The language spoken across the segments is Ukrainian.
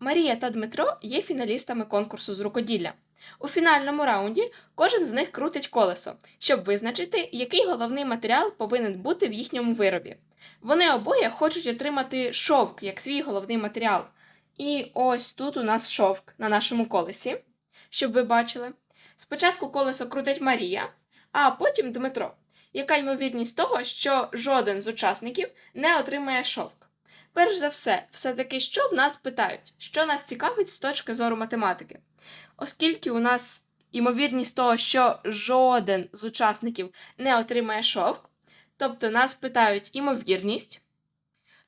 Марія та Дмитро є фіналістами конкурсу з рукоділля. У фінальному раунді кожен з них крутить колесо, щоб визначити, який головний матеріал повинен бути в їхньому виробі. Вони обоє хочуть отримати шовк як свій головний матеріал. І ось тут у нас шовк на нашому колесі, щоб ви бачили. Спочатку колесо крутить Марія, а потім Дмитро. Яка ймовірність того, що жоден з учасників не отримає шовк? Перш за все, все-таки що в нас питають, що нас цікавить з точки зору математики? Оскільки у нас ймовірність того, що жоден з учасників не отримає шовк, тобто нас питають імовірність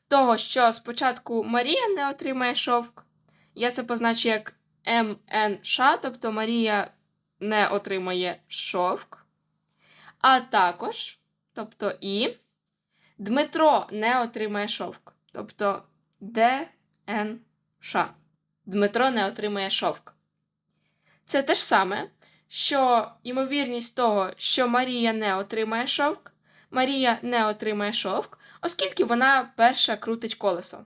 того, що спочатку Марія не отримає шовк, я це позначу як МНШ, тобто Марія не отримає шовк, а також, тобто і Дмитро не отримає шовк, тобто ДНШ. Дмитро не отримає шовк. Це те ж саме, що ймовірність того, що Марія не отримає шовк, Марія не отримає шовк, оскільки вона перша крутить колесо.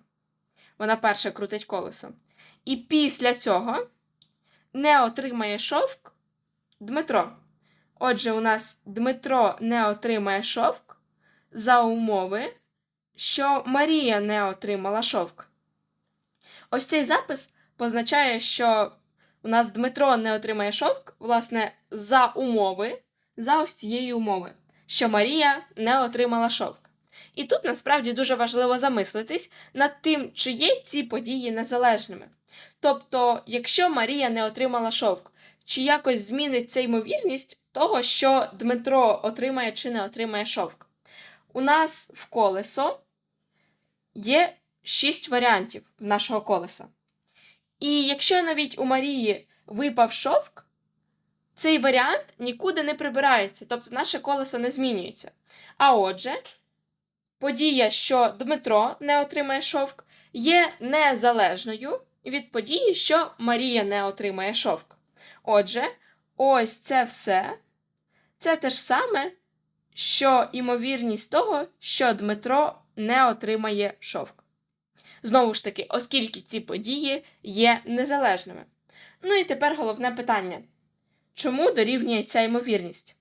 Вона перша крутить колесо. І після цього не отримає шовк Дмитро. Отже, у нас Дмитро не отримає шовк за умови, що Марія не отримала шовк. Ось цей запис позначає, що у нас Дмитро не отримає шовк, власне, за умови, за ось цієї умови, що Марія не отримала шовк. І тут насправді дуже важливо замислитись над тим, чи є ці події незалежними. Тобто, якщо Марія не отримала шовк, чи якось зміниться ймовірність того, що Дмитро отримає чи не отримає шовк. У нас в колесо є шість варіантів нашого колеса. І якщо навіть у Марії випав шовк, цей варіант нікуди не прибирається, тобто наше колесо не змінюється. А отже, подія, що Дмитро не отримає шовк, є незалежною від події, що Марія не отримає шовк. Отже, ось це все це те ж саме, що ймовірність того, що Дмитро не отримає шовк. Знову ж таки, оскільки ці події є незалежними. Ну і тепер головне питання: чому дорівнює ця ймовірність?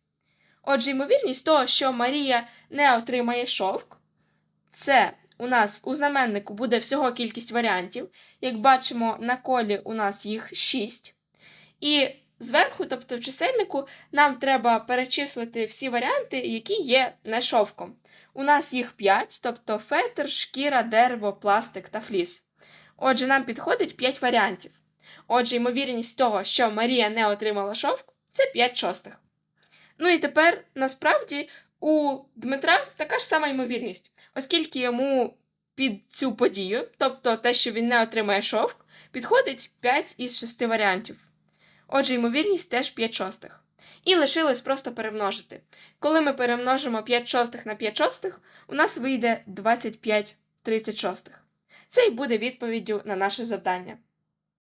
Отже, ймовірність того, що Марія не отримає шовк, це у нас у знаменнику буде всього кількість варіантів. Як бачимо, на колі у нас їх 6. І зверху, тобто в чисельнику, нам треба перечислити всі варіанти, які є не шовком. У нас їх 5, тобто фетр, шкіра, дерево, пластик та фліс. Отже, нам підходить 5 варіантів. Отже, ймовірність того, що Марія не отримала шовк, це 5 шостих. Ну і тепер, насправді, у Дмитра така ж сама ймовірність, оскільки йому під цю подію, тобто те, що він не отримає шовк, підходить 5 із 6 варіантів. Отже, ймовірність теж 5 шостих. І лишилось просто перемножити. Коли ми перемножимо 5 шостих на 5 шостих, у нас вийде 25 36. Це й буде відповіддю на наше завдання.